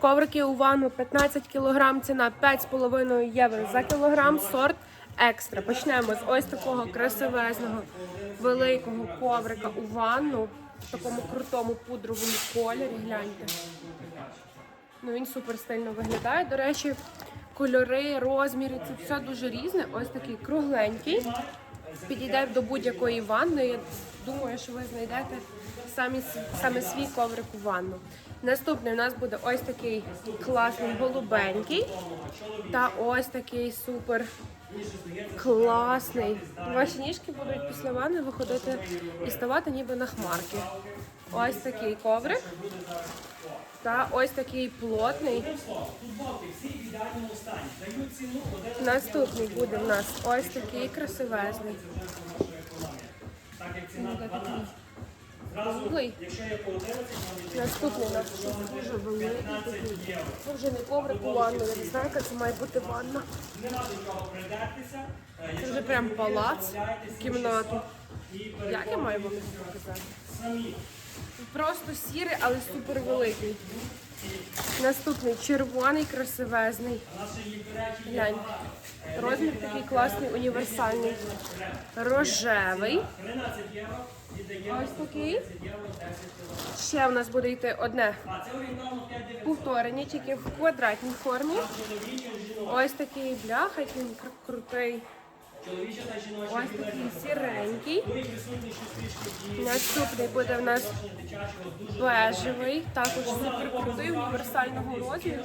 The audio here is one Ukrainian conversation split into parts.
Коврики у ванну 15 кг, ціна 5,5 євро за кілограм, сорт екстра. Почнемо з ось такого красивезного великого коврика у ванну в такому крутому пудровому кольорі. Гляньте. Ну він супер стильно виглядає. До речі, кольори, розміри, це все дуже різне. Ось такий кругленький. Підійде до будь-якої ванни. Думаю, що ви знайдете самі, саме свій коврик у ванну. Наступний у нас буде ось такий класний голубенький. Та ось такий супер класний. Ваші ніжки будуть після ванни виходити і ставати ніби на хмарки. Ось такий коврик. Та ось такий плотний. Наступний буде в нас ось такий красивезний. Він буде такий круглий. Наступний у нас щось дуже великий. Це вже не коврик у ванну, я не знаю, яка це має бути ванна. Це вже прям палац, кімнату. Як я маю вам показати? Просто сірий, але супер великий. Наступний червоний, красивезний. Глянь. Розмір такий класний, універсальний. Рожевий. Ось такий. Ще в нас буде йти одне повторення, тільки в квадратній формі. Ось такий бляха, він кру- крутий. Ось такий сіренький. Наступний буде в нас бежевий, також супер крутий, універсального розміру.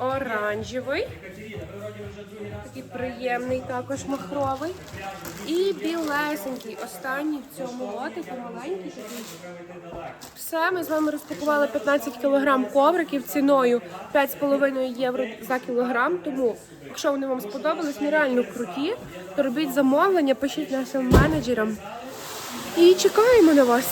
Оранжевий. Такий приємний, також махровий. І білесенький. Останній в цьому лотику, маленький. Все, ми з вами розпакували 15 кг ковриків ціною 5,5 євро за кілограм. Тому, якщо вони вам сподобались, нереально круті, то робіть замовлення, пишіть нашим менеджерам. І чекаємо на вас.